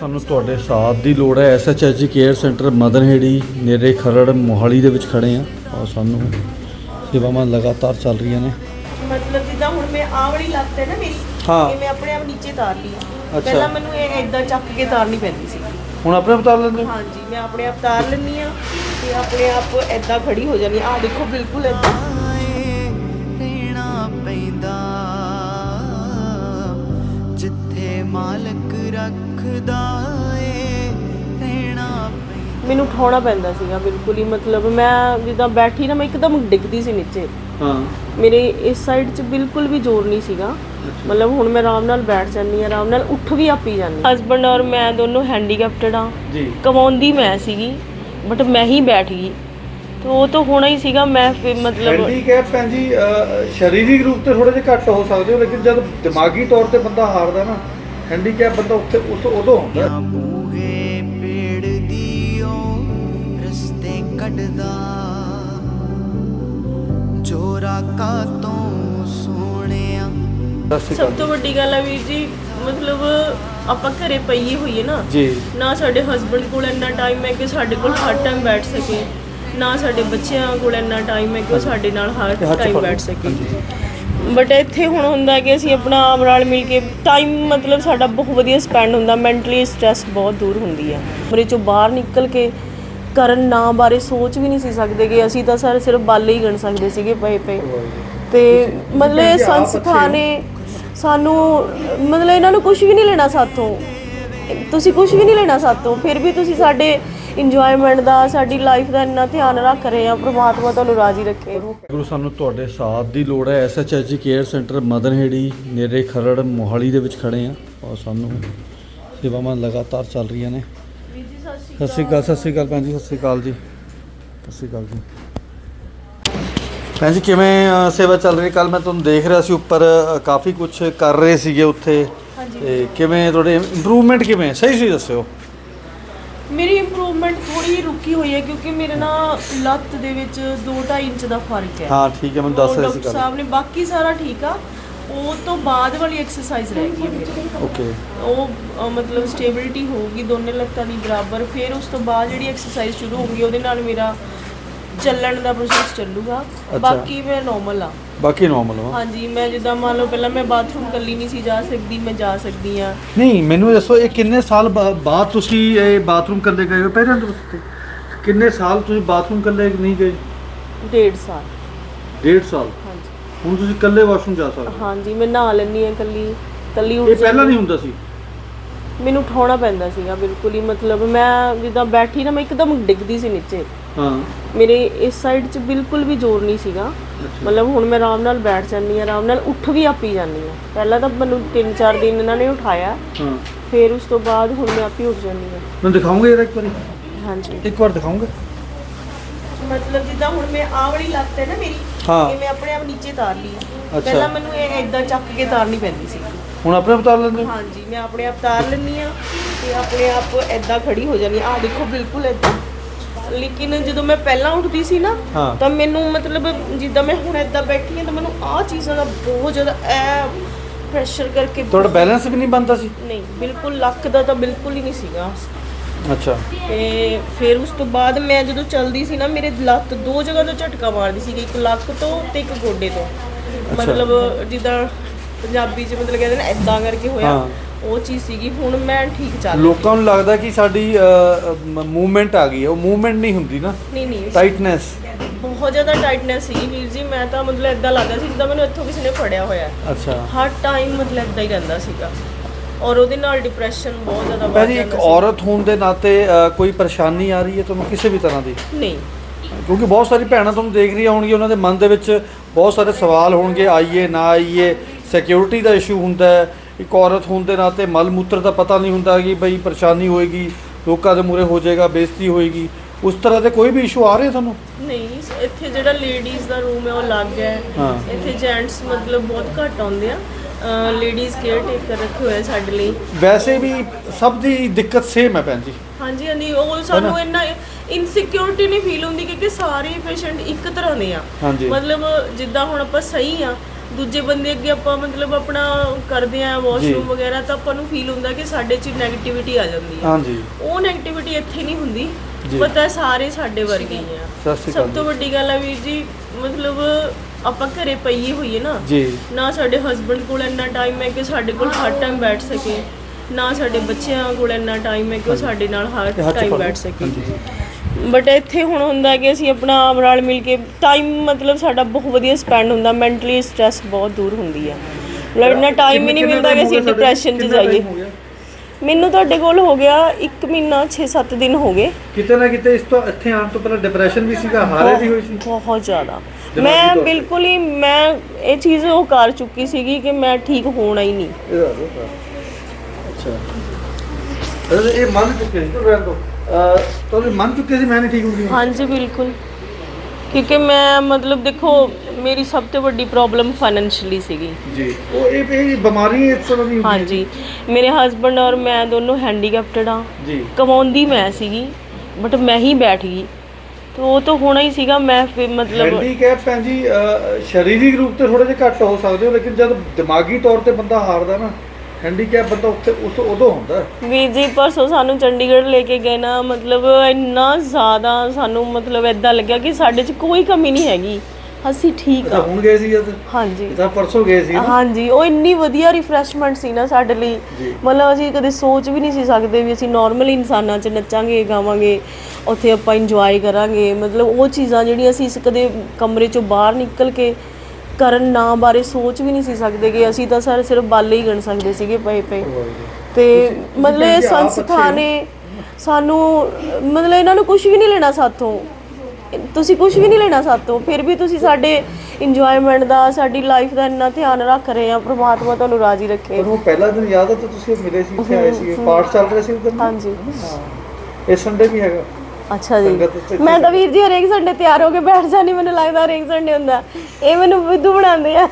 ਸਾਨੂੰ ਤੁਹਾਡੇ ਸਾਥ ਦੀ ਲੋੜ ਹੈ ਐਸਐਚਐਚਜੀ ਕੇਅਰ ਸੈਂਟਰ ਮਦਨਹੇੜੀ ਨੇੜੇ ਖਰੜ ਮੋਹਾਲੀ ਦੇ ਵਿੱਚ ਖੜੇ ਆ ਔਰ ਸਾਨੂੰ ਸੇਵਾਵਾਂ ਲਗਾਤਾਰ ਚੱਲ ਰਹੀਆਂ ਨੇ ਮਤਲਬ ਜਿੱਦਾਂ ਹੁਣ ਮੈਂ ਆਹ ਵਾਲੀ ਲੱਤ ਹੈ ਨਾ ਮੇਰੀ ਹਾਂ। ਇਹ ਮੈਂ ਆਪਣੇ ਆਪ ਨੀਚੇ ਤਾਰ ਲਈ ਆ। ਅੱਛਾ। ਪਹਿਲਾਂ ਮੈਨੂੰ ਇਹ ਇਦਾਂ ਚੱਕ ਕੇ ਤਾਰਨੀ ਪੈਂਦੀ ਸੀ ਹੁਣ ਆਪਣੇ ਬਤਾ ਲੈਂਦੇ ਹੋ? ਹਾਂਜੀ ਮੈਂ ਆਪਣੇ ਆਪ ਤਾਰ ਲੈਂਦੀ ਆ ਤੇ ਆਪਣੇ ਆਪ ਇਦਾਂ ਖੜੀ ਹੋ ਜਾਂਦੀ ਆ ਦੇਖੋ ਬਿਲਕੁਲ ਇਦਾਂ ਰਹਿਣਾ ਪੈਂਦਾ ਜਿੱਥੇ ਮਾਲਕ ਰੱਖਦਾ ਏ ਰਹਿਣਾ ਪੈਂਦਾ। ਮੈਨੂੰ ਉਠਾਉਣਾ ਪੈਂਦਾ ਸੀਗਾ ਬਿਲਕੁਲ ਹੀ ਮਤਲਬ ਮੈਂ ਜਿੱਦਾਂ ਬੈਠੀ ਨਾ ਮੈਂ ਇੱਕਦਮ ਡਿੱਗਦੀ ਸੀ ਨੀਚੇ। ਹਾਂ। ਮੇਰੇ ਇਸ ਸਾਈਡ 'ਚ ਬਿਲਕੁਲ ਵੀ ਜ਼ੋਰ ਨਹੀਂ ਸੀਗਾ। ਮਤਲਬ ਹੁਣ ਮੈਂ ਆਰਾਮ ਨਾਲ ਬੈਠ ਜਾਂਦੀ ਆ ਆਰਾਮ ਨਾਲ ਉੱਠ ਵੀ ਆਪੀ ਜਾਂਦੀ ਹਸਬੰਡ ਔਰ ਮੈਂ ਦੋਨੋਂ ਹੈਂਡੀਕੈਪਟਡ ਆ ਜੀ। ਕਮਾਉਂਦੀ ਮੈਂ ਸੀਗੀ ਬਟ ਮੈਂ ਹੀ ਬੈਠ ਗਈ। ਤੇ ਉਹ ਤਾਂ ਹੋਣਾ ਹੀ ਸੀਗਾ ਮੈਂ ਫਿਰ ਮਤਲਬ ਹੈਂਡੀਕੈਪ ਭੈਣ ਜੀ ਅਹ, ਸਰੀਰਿਕ ਰੂਪ ਤੇ ਥੋੜੇ ਜਿਹਾ ਘੱਟ ਹੋ ਸਕਦੇ ਹੋ ਲੇਕਿਨ ਜਦ ਦਿਮਾਗੀ ਤੌਰ ਤੇ ਬੰਦਾ ਹਾਰਦਾ ਨਾ ਹੈਂਡੀਕੈਪ ਬੰਦਾ ਉੱਥੇ ਉਸ ਉਦੋਂ ਹੁੰਦਾ। ਬੂਹੇ ਪੇੜ ਦੀ ਓ ਰਸਤੇ ਕੱਢਦਾ। ਚੋਰਾ ਕਾ ਤੋਂ ਸੋਹਣਿਆ ਸਭ ਤੋਂ ਵੱਡੀ ਗੱਲ ਹੈ ਵੀਰ ਜੀ ਮਤਲਬ ਆਪਾਂ ਘਰੇ ਪਈਏ ਹੋਈਏ ਨਾ ਜੀ। ਨਾ ਸਾਡੇ ਹਸਬੰਡ ਕੋਲ ਇੰਨਾ ਟਾਈਮ ਹੈ ਕਿ ਸਾਡੇ ਕੋਲ ਹਰ ਟਾਈਮ ਬੈਠ ਸਕੇ। ਨਾ ਸਾਡੇ ਬੱਚਿਆਂ ਕੋਲ ਇੰਨਾ ਟਾਈਮ ਹੈ ਕਿ ਉਹ ਸਾਡੇ ਨਾਲ ਹਰ ਟਾਈਮ। ਬੈਠ ਸਕੇ। ਬਟ ਇੱਥੇ ਹੁਣ ਹੁੰਦਾ ਕਿ ਅਸੀਂ ਆਪਣਾ ਆਮ ਨਾਲ ਮਿਲ ਕੇ ਟਾਈਮ ਮਤਲਬ ਸਾਡਾ ਬਹੁਤ ਵਧੀਆ ਸਪੈਂਡ ਹੁੰਦਾ ਮੈਂਟਲੀ ਸਟ੍ਰੈਸ ਬਹੁਤ ਦੂਰ ਹੁੰਦੀ ਹੈ ਮੇਰੇ ਚੋਂ ਬਾਹਰ ਨਿਕਲ ਕੇ ਕਰਨ ਨਾ ਬਾਰੇ ਸੋਚ ਵੀ ਨਹੀਂ ਸੀ ਸਕਦੇ ਕਿ ਅਸੀਂ ਤਾਂ ਸਰ ਸਿਰਫ ਬਾਲੇ ਹੀ ਗਣ ਸਕਦੇ ਸੀਗੇ ਪਏ ਪਏ। ਤੇ ਮਤਲਬ ਇਹ ਸੰਸਥਾ ਨੇ ਸਾਨੂੰ, ਮਤਲਬ ਇਹਨਾਂ ਨੂੰ ਕੁਝ ਵੀ ਨਹੀਂ ਲੈਣਾ ਸਾਥੋਂ। ਤੁਸੀਂ ਕੁਝ ਵੀ ਨਹੀਂ ਲੈਣਾ ਸਾਥੋਂ, ਫਿਰ ਵੀ ਤੁਸੀਂ ਸਾਡੇ ਇੰਜੋਇਮੈਂਟ ਦਾ ਸਾਡੀ ਲਾਈਫ ਦਾ ਇੰਨਾ ਧਿਆਨ ਰੱਖ ਰਹੇ ਆ ਪ੍ਰਮਾਤਮਾ ਤੁਹਾਨੂੰ ਰਾਜ਼ੀ ਰੱਖੇ। ਗੁਰੂ ਸਾਨੂੰ ਤੁਹਾਡੇ ਸਾਥ ਦੀ ਲੋੜ ਹੈ। ਐਸਐਚਐਚਜੀ ਕੇਅਰ ਸੈਂਟਰ ਮਦਨਹੇੜੀ ਨੇੜੇ ਖਰੜ ਮੋਹਾਲੀ ਦੇ ਵਿੱਚ ਖੜੇ ਆ ਔਰ ਸਾਨੂੰ ਸੇਵਾਵਾਂ ਲਗਾਤਾਰ ਚੱਲ ਰਹੀਆਂ ਨੇ। ਸਤਿ ਸ਼੍ਰੀ ਅਕਾਲ ਸਤਿ ਸ਼੍ਰੀ ਅਕਾਲ ਭੈਣ ਜੀ ਸਤਿ ਸ਼੍ਰੀ ਅਕਾਲ ਜੀ। ਸਤਿ ਸ਼੍ਰੀ ਅਕਾਲ ਜੀ। ਭੈਣ ਜੀ ਕਿਵੇਂ ਸੇਵਾ ਚੱਲ ਰਹੀ ਕੱਲ ਮੈਂ ਤੁਹਾਨੂੰ ਦੇਖ ਰਿਹਾ ਸੀ ਉੱਪਰ ਕਾਫੀ ਕੁਝ ਕਰ ਰਹੇ ਸੀਗੇ ਉੱਥੇ। ਤੇ ਕਿਵੇਂ ਤੁਹਾਡੇ ਇੰਪਰੂਵਮੈਂਟ ਕਿਵੇਂ? ਸਹੀ ਸਹੀ ਦੱਸਿਓ। ਮੇਰੀ ਇੰਪਰੂਵਮੈਂਟ ਥੋੜੀ ਰੁਕੀ ਹੋਈ ਹੈ ਕਿਉਂਕਿ ਮੇਰੇ ਨਾ ਲੱਤ ਦੇ ਵਿੱਚ 2.5 ਇੰਚ ਦਾ ਫ਼ਰਕ ਹੈ। ਹਾਂ ਠੀਕ ਹੈ ਮੈਨੂੰ ਦੱਸ ਰਹੇ ਸੀ ਡਾਕਟਰ ਸਾਹਿਬ ਨੇ ਬਾਕੀ ਸਾਰਾ ਠੀਕ ਆ ਉਹ ਤੋਂ ਬਾਅਦ ਵਾਲੀ ਐਕਸਰਸਾਈਜ਼ ਰਹਿ ਗਈ ਹੈ। ਮੇਰੀ ਓਕੇ ਉਹ ਅ, ਮਤਲਬ ਸਟੇਬਿਲਿਟੀ ਹੋਊਗੀ ਦੋਨੇ ਲੱਤਾਂ ਦੀ ਬਰਾਬਰ ਫਿਰ ਉਸ ਤੋਂ ਬਾਅਦ ਜਿਹੜੀ ਐਕਸਰਸਾਈਜ਼ ਸ਼ੁਰੂ ਹੋਊਗੀ ਉਹਦੇ ਨਾਲ ਮੇਰਾ ਚੱਲਣ ਦਾ ਪ੍ਰੋਸੈਸ ਚੱਲੂਗਾ। ਬਾਕੀ ਮੈਂ ਨਾਰਮਲ ਆ। ਬਾਕੀ ਨਾਰਮਲ ਵਾ। ਹਾਂਜੀ ਮੈਂ ਜਿੱਦਾਂ ਮੰਨ ਲਓ ਪਹਿਲਾਂ ਮੈਂ ਬਾਥਰੂਮ ਕੱਲੀ ਨਹੀਂ ਸੀ ਜਾ ਸਕਦੀ ਮੈਂ ਜਾ ਸਕਦੀ ਆ ਨਹੀਂ ਮੈਨੂੰ ਦੱਸੋ ਇਹ ਕਿੰਨੇ ਸਾਲ ਬਾ- ਬਾਅਦ ਤੁਸੀਂ ਇਹ ਬਾਥਰੂਮ ਕੱਲੇ ਗਏ ਹੋ? ਪਹਿਲਾਂ ਤੁਸੀਂ ਕਿੰਨੇ ਸਾਲ ਤੁਸੀਂ ਬਾਥਰੂਮ ਕੱਲੇ ਨਹੀਂ ਗਏ? ਡੇਢ ਸਾਲ। ਡੇਢ ਸਾਲ? ਹਾਂਜੀ। ਹੁਣ ਤੁਸੀਂ ਕੱਲੇ ਵਾਸ਼ਰੂਮ ਜਾ ਸਕਦੇ ਹੋ। ਹਾਂਜੀ ਮੈਂ ਨਹਾ ਲੈਂਦੀ ਆ ਕੱਲੀ ਕੱਲੀ ਉੱਠ ਇਹ ਪਹਿਲਾਂ ਜਾਂਦੀ- ਨਹੀਂ ਹੁੰਦਾ ਸੀ? ਮੈਨੂੰ ਉਠਾਉਣਾ ਪੈਂਦਾ ਸੀਗਾ ਬਿਲਕੁਲ ਹੀ। ਮਤਲਬ ਮੈਂ ਜਿੱਦਾਂ ਬੈਠੀ ਨਾ ਮੈਂ ਇੱਕਦਮ ਡਿੱਗਦੀ ਸੀ ਨੀਚੇ। ਹਾਂ। ਮੇਰੇ ਇਸ ਸਾਈਡ 'ਚ ਬਿਲਕੁਲ ਵੀ ਜ਼ੋਰ ਨਹੀਂ ਸੀਗਾ। ਮਤਲਬ ਹੁਣ ਮੈਂ ਆਰਾਮ ਨਾਲ ਬੈਠ ਜਾਂਦੀ ਆ ਆਰਾਮ ਨਾਲ ਉੱਠ ਵੀ ਆਪੀ ਜਾਂਦੀ ਆ ਪਹਿਲਾਂ ਤਾਂ ਮੈਨੂੰ 3-4 ਦਿਨ ਇਹਨਾਂ ਨੇ ਉਠਾਇਆ। ਹਾਂ। ਫਿਰ ਉਸ ਤੋਂ ਬਾਅਦ ਹੁਣ ਮੈਂ ਆਪੇ ਉੱਠ ਜਾਂਦੀ ਆ ਮੈਨੂੰ ਦਿਖਾਓਗੇ ਇਹਦਾ ਇੱਕ ਵਾਰੀ? ਹਾਂਜੀ। ਇੱਕ ਵਾਰ ਦਿਖਾਓਗੇ? ਮਤਲਬ ਜਿੱਦਾਂ ਹੁਣ ਮੈਂ ਆਹ ਵਾਲੀ ਲੱਤ ਹੈ ਨਾ ਮੇਰੀ ਹਾਂ। ਇਹ ਮੈਂ ਆਪਣੇ ਆਪ ਨੀਚੇ ਤਾਰ ਲਈ ਆ। ਪਹਿਲਾਂ ਮੈਨੂੰ ਇਹ ਇਦਾਂ ਚੱਕ ਕੇ ਤਾਰਨੀ ਪੈਂਦੀ ਸੀ। ਹੁਣ ਆਪਣੇ ਬਤਾ ਲੈਂਦੇ ਹੋ? ਹਾਂਜੀ ਮੈਂ ਆਪਣੇ ਆਪ ਤਾਰ ਲੈਂਦੀ ਆ ਤੇ ਆਪਣੇ ਆਪ ਇਦਾਂ ਖੜੀ ਹੋ ਜਾਂਦੀ ਆ ਆਹ ਦੇਖੋ ਬਿਲਕੁਲ ਇਦਾਂ ਲੇਕਿਨ ਜਦੋਂ ਮੈਂ ਪਹਿਲਾਂ ਉੱਠਦੀ ਸੀ ਨਾ ਹਾਂ। ਤਾਂ ਮੈਨੂੰ ਮਤਲਬ ਜਿੱਦਾਂ ਮੈਂ ਹੁਣ ਇਦਾਂ ਬੈਠੀ ਆ ਤਾਂ ਮੈਨੂੰ ਆਹ ਚੀਜ਼ਾਂ ਦਾ ਬਹੁਤ ਜ਼ਿਆਦਾ ਐ ਪ੍ਰੈਸ਼ਰ ਕਰਕੇ ਤੁਹਾਡਾ ਬੈਲੈਂਸ ਵੀ ਨਹੀਂ ਬਣਦਾ ਸੀ? ਨਹੀਂ ਬਿਲਕੁਲ ਲੱਕ ਦਾ ਤਾਂ ਬਿਲਕੁਲ ਹੀ ਨਹੀਂ ਸੀਗਾ। ਅੱਛਾ। ਤੇ ਫਿਰ ਉਸ ਤੋਂ ਬਾਅਦ ਮੈਂ ਜਦੋਂ ਚੱਲਦੀ ਸੀ ਨਾ ਮੇਰੇ ਲੱਤ ਦੋ ਜਗ੍ਹਾ ਤੋਂ ਝਟਕਾ ਮਾਰਦੀ ਸੀ ਇੱਕ ਲੱਕ ਤੋਂ ਤੇ ਇੱਕ ਗੋਡੇ ਤੋਂ। ਮਤਲਬ ਜਿੱਦਾਂ ਪੰਜਾਬੀ ਚ ਮਤਲਬ ਕਹਿੰਦੇ ਨੇ ਐਦਾਂ ਕਰਕੇ ਹੋਇਆ। ਹਾਂ। ਉਹ ਚੀਜ਼ ਸੀਗੀ ਹੁਣ ਮੈਂ ਠੀਕ ਚੱਲ ਲੋਕਾਂ ਨੂੰ ਲੱਗਦਾ ਕਿ ਸਾਡੀ ਮੂਵਮੈਂਟ ਆ ਗਈ ਹੈ। ਉਹ ਮੂਵਮੈਂਟ ਨਹੀਂ ਹੁੰਦੀ ਨਾ। ਨਹੀਂ ਨਹੀਂ। ਟਾਈਟਨੈਸ ਬਹੁਤ ਜ਼ਿਆਦਾ ਟਾਈਟਨੈਸ ਸੀ ਵੀਰ ਜੀ। ਮੈਂ ਤਾਂ ਮਤਲਬ ਐਦਾਂ ਲੱਗਦਾ ਸੀ ਜਿੱਦਾਂ ਮੈਨੂੰ ਇੱਥੋਂ ਕਿਸੇ ਨੇ ਫੜਿਆ ਹੋਇਆ ਹੈ। ਅੱਛਾ। ਹਰ ਟਾਈਮ ਮਤਲਬ ਐਦਾਂ ਹੀ ਰਹਿੰਦਾ ਸੀਗਾ। ਔਰ ਉਹਦੇ ਨਾਲ ਡਿਪਰੈਸ਼ਨ ਬਹੁਤ ਜ਼ਿਆਦਾ ਵੱਧ ਇੱਕ ਜਾਂਦਾ ਸੀ। ਔਰਤ ਹੋਣ ਦੇ ਨਾਤੇ ਕੋਈ ਪਰੇਸ਼ਾਨੀ ਆ ਰਹੀ ਹੈ ਤੁਹਾਨੂੰ ਕਿਸੇ ਵੀ ਤਰ੍ਹਾਂ ਦੀ? ਨਹੀਂ। ਕਿਉਂਕਿ ਬਹੁਤ ਸਾਰੀ ਭੈਣਾਂ ਤੁਹਾਨੂੰ ਦੇਖ ਰਹੀਆਂ ਹੋਣਗੀਆਂ ਉਹਨਾਂ ਦੇ ਮਨ ਦੇ ਵਿੱਚ ਬਹੁਤ ਸਾਰੇ ਸਵਾਲ ਹੋਣਗੇ ਆਈਏ ਨਾ ਆਈਏ ਸਿਕਿਉਰਿਟੀ ਦਾ ਇਸ਼ੂ ਹੁੰਦਾ ਹੈ। ਇੱਕ ਔਰਤ ਹੋਣ ਦੇ ਨਾਤੇ ਮਲ ਮੂਤਰ ਦਾ ਪਤਾ ਨਹੀਂ ਹੁੰਦਾ ਕਿ ਬਈ ਪਰੇਸ਼ਾਨੀ ਹੋਏਗੀ ਲੋਕਾਂ ਦੇ ਮੂਰੇ ਹੋ ਜਾਏਗਾ ਬੇਇੱਜ਼ਤੀ ਹੋਏਗੀ। ਉਸ ਤਰ੍ਹਾਂ ਦੇ ਕੋਈ ਵੀ ਇਸ਼ੂ ਆ ਰਹੇ ਤੁਹਾਨੂੰ? ਨਹੀਂ ਇੱਥੇ ਜਿਹੜਾ ਲੇਡੀਜ਼ ਦਾ ਰੂਮ ਹੈ ਉਹ ਅਲੱਗ ਹੈ। ਹਾਂ। ਇੱਥੇ ਜੈਂਟਸ ਮਤਲਬ ਬਹੁਤ ਘੱਟ ਆਉਂਦੇ ਆ। ਲੇਡੀਜ਼ ਕੇਅਰ ਟੇਕਰ ਰੱਖੇ ਹੋਏ ਆ ਸਾਡੇ ਲਈ। ਵੈਸੇ ਵੀ ਸਭ ਦੀ ਦਿੱਕਤ ਸੇਮ ਹੈ ਭੈਣ ਜੀ। ਹਾਂਜੀ ਹਾਂਜੀ ਉਹ ਸਾਨੂੰ ਇੰਨਾ ਇਨਸਿਕਿਉਰਿਟੀ ਨਹੀਂ ਫੀਲ ਹੁੰਦੀ ਕਿਉਂਕਿ ਸਾਰੇ ਪੇਸ਼ੈਂਟ ਇੱਕ ਤਰ੍ਹਾਂ ਦੇ ਆ। ਹਾਂਜੀ। ਮਤਲਬ ਜਿੱਦਾਂ ਹੁਣ ਆਪਾਂ ਸਹੀ ਆ ਦੂਜੇ ਬੰਦੇ ਅੱਗੇ ਆਪਾਂ ਮਤਲਬ ਆਪਣਾ ਕਰਦੇ ਆ ਵਾਸ਼ਰੂਮ ਵਗੈਰਾ ਤਾਂ ਆਪਾਂ ਨੂੰ ਫੀਲ ਹੁੰਦਾ ਕਿ ਸਾਡੇ 'ਚ ਨੈਗੇਟਿਵਿਟੀ ਆ ਜਾਂਦੀ ਹੈ ਹਾਂਜੀ। ਉਹ ਨੈਗੇਟਿਵਿਟੀ ਇੱਥੇ ਨਹੀਂ ਹੁੰਦੀ। ਜੀ। ਪਤਾ ਸਾਰੇ ਸਾਡੇ ਵਰਗੇ ਹੀ ਆ। ਸਤਿ ਸ਼੍ਰੀ ਅਕਾਲ ਸਭ ਤੋਂ ਵੱਡੀ ਗੱਲ ਹੈ ਵੀਰ ਜੀ ਮਤਲਬ ਆਪਾਂ ਘਰੇ ਪਈਏ ਹੋਈਏ ਨਾ ਜੀ। ਨਾ ਸਾਡੇ ਹਸਬੰਡ ਕੋਲ ਇੰਨਾ ਟਾਈਮ ਹੈ ਕਿ ਸਾਡੇ ਕੋਲ ਹਰ ਟਾਈਮ ਬੈਠ ਸਕੇ। ਨਾ ਸਾਡੇ ਬੱਚਿਆਂ ਕੋਲ ਇੰਨਾ ਟਾਈਮ ਹੈ ਕਿ ਉਹ ਸਾਡੇ ਨਾਲ ਹਰ ਤੇ ਹੱਥ 'ਚ ਟਾਈਮ ਫੜ। ਬੈਠ ਸਕੇ। ਹਾਂਜੀ। ਬਟ ਇੱਥੇ ਹੁਣ ਹੁੰਦਾ ਕਿ ਅਸੀਂ ਆਪਣਾ ਆਪ ਰਲ ਮਿਲ ਕੇ ਟਾਈਮ ਮਤਲਬ ਸਾਡਾ ਬਹੁਤ ਵਧੀਆ ਸਪੈਂਡ ਹੁੰਦਾ ਮੈਂਟਲੀ ਸਟ੍ਰੈਸ ਬਹੁਤ ਦੂਰ ਹੁੰਦੀ ਆ। ਮਤਲਬ ਇੰਨਾ ਟਾਈਮ ਹੀ ਨਹੀਂ ਮਿਲਦਾ ਕਿ ਅਸੀਂ ਡਿਪਰੈਸ਼ਨ 'ਚ ਜਾਈਏ? ਮੈਨੂੰ ਤੁਹਾਡੇ ਕੋਲ ਹੋ ਗਿਆ 1 ਮਹੀਨਾ 6-7 ਦਿਨ ਹੋ ਗਏ। ਕਿਤੇ ਨਾ ਕਿਤੇ ਇਸ ਤੋਂ ਇੱਥੇ ਆਉਣ ਤੋਂ ਪਹਿਲਾਂ ਡਿਪਰੈਸ਼ਨ ਵੀ ਸੀਗਾ ਹਾਰੇ ਵੀ ਹੋਈ ਸੀ। ਬਹੁਤ ਜ਼ਿਆਦਾ। ਮੈਂ। ਬਿਲਕੁਲ ਹੀ ਮੈਂ ਇਹ ਚੀਜ਼ ਉਹ ਕਰ ਚੁੱਕੀ ਸੀਗੀ ਕਿ ਮੈਂ ਠੀਕ ਹੋਣਾ ਹੀ ਨਹੀਂ। ਅੱਛਾ। ਇਹ ਮੰਨ ਚੁੱਕੇ ਸੀ ਤੋਂ? ਤੁਸੀਂ ਮੰਨ ਚੁੱਕੇ ਸੀ ਮੈਂ ਨਹੀਂ ਠੀਕ ਹੁੰਦੀ ਹਾਂਜੀ ਬਿਲਕੁਲ। ਕਿਉਂਕਿ ਮੈਂ ਮਤਲਬ ਦੇਖੋ ਮੇਰੀ ਸਭ ਤੋਂ ਵੱਡੀ ਪ੍ਰੋਬਲਮ ਫਾਈਨੈਂਸ਼ੀਅਲੀ ਸੀਗੀ। ਜੀ ਉਹ ਇਹ ਇਹ ਬਿਮਾਰੀ ਇਸ ਤਰ੍ਹਾਂ ਦੀ ਹੁੰਦੀ ਹਾਂਜੀ। ਮੇਰੇ ਹਸਬੰਡ ਔਰ ਮੈਂ ਦੋਨੋਂ ਹੈਂਡੀਕੈਪਟਡ ਆ ਜੀ। ਕਮਾਉਂਦੀ ਮੈਂ ਸੀਗੀ ਬਟ ਮੈਂ ਹੀ ਬੈਠ ਗਈ। ਤੇ ਉਹ ਤਾਂ ਹੋਣਾ ਹੀ ਸੀਗਾ ਮੈਂ ਫਿਰ ਮਤਲਬ ਹੈਂਡੀਕੈਪ ਭੈਣ ਜੀ ਅਹ, ਸਰੀਰਕ ਰੂਪ ਤੇ ਥੋੜੇ ਜਿਹਾ ਘੱਟ ਹੋ ਸਕਦੇ ਹੋ ਲੇਕਿਨ ਜਦ ਦਿਮਾਗੀ ਤੌਰ ਤੇ ਬੰਦਾ ਹਾਰਦਾ ਨਾ ਹੈਂਡੀਕੈਪ ਬੰਦਾ ਉੱਥੇ ਉਸ ਉਦੋਂ ਹੁੰਦਾ। ਵੀਰ ਜੀ ਪਰਸੋਂ ਸਾਨੂੰ ਚੰਡੀਗੜ੍ਹ ਲੈ ਕੇ ਗਏ ਨਾ ਮਤਲਬ ਇੰਨਾ ਜ਼ਿਆਦਾ ਸਾਨੂੰ ਮਤਲਬ ਇਦਾਂ ਲੱਗਿਆ ਕਿ ਸਾਡੇ 'ਚ ਕੋਈ ਕਮੀ ਨਹੀਂ ਹੈਗੀ। ਅਸੀਂ ਠੀਕ ਆ ਹੁਣ ਗਏ ਸੀ ਜਦ ਹਾਂਜੀ। ਤਾਂ ਪਰਸੋਂ ਗਏ ਸੀ ਹਾਂਜੀ ਉਹ ਇੰਨੀ ਵਧੀਆ ਰਿਫਰੈਸ਼ਮੈਂਟ ਸੀ ਨਾ ਸਾਡੇ ਲਈ। ਮਤਲਬ ਅਸੀਂ ਕਦੇ ਸੋਚ ਵੀ ਨਹੀਂ ਸੀ ਸਕਦੇ ਵੀ ਅਸੀਂ ਨਾਰਮਲ ਇਨਸਾਨਾਂ 'ਚ ਨੱਚਾਂਗੇ ਗਾਵਾਂਗੇ ਉੱਥੇ ਆਪਾਂ ਇੰਜੋਏ ਕਰਾਂਗੇ। ਮਤਲਬ ਉਹ ਚੀਜ਼ਾਂ ਜਿਹੜੀਆਂ ਅਸੀਂ ਕਦੇ ਕਮਰੇ 'ਚੋਂ ਬਾਹਰ ਨਿਕਲ ਕੇ ਕਰਨ ਨਾ ਬਾਰੇ ਸੋਚ ਵੀ ਨਹੀਂ ਸੀ ਸਕਦੇ ਕਿ ਅਸੀਂ ਤਾਂ ਸਾਰੇ ਸਿਰਫ ਬਾਲੇ ਹੀ ਗਣ ਸਕਦੇ ਸੀਗੇ ਪਏ ਪਏ। ਤੇ ਮਤਲਬ ਇਹ ਸੰਸਥਾ। ਨੇ ਸਾਨੂੰ ਮਤਲਬ ਇਹਨਾਂ ਨੂੰ ਕੁਝ ਵੀ ਨਹੀਂ ਲੈਣਾ ਸਾਥੋਂ। ਤੁਸੀਂ ਕੁਝ ਵੀ ਨਹੀਂ ਲੈਣਾ ਸਾਥੋਂ ਫਿਰ ਵੀ ਤੁਸੀਂ ਸਾਡੇ ਇੰਜੋਇਮੈਂਟ ਦਾ ਸਾਡੀ ਲਾਈਫ ਦਾ ਇੰਨਾ ਧਿਆਨ ਰੱਖ ਰਹੇ ਆ ਪ੍ਰਮਾਤਮਾ ਤੁਹਾਨੂੰ ਰਾਜੀ ਰੱਖੇ। ਤੁਹਾਨੂੰ ਪਹਿਲਾ ਦਿਨ ਯਾਦ ਹੈ ਤਾਂ ਤੁਸੀਂ ਮਿਲੇ ਸੀ ਇੱਥੇ ਆਏ ਸੀ ਪਾਠ ਚੱਲ ਰਿਹਾ ਸੀ ਉਦੋਂ ਹਾਂਜੀ। ਇਹ ਸੰਡੇ ਵੀ ਹੈਗਾ। ਅੱਛਾ ਜੀ। ਸੰਗਤ ਮੈਂ ਤਾਂ ਵੀਰ ਜੀ ਹਰੇਕ ਸੰਡੇ ਤਿਆਰ ਹੋ ਕੇ ਬੈਠ ਜਾਣੀ ਮੈਨੂੰ ਲੱਗਦਾ ਹਰੇਕ ਸੰਡੇ ਹੁੰਦਾ। ਇਹ ਮੈਨੂੰ ਬੁੱਧੂ ਬਣਾਉਂਦੇ ਆ।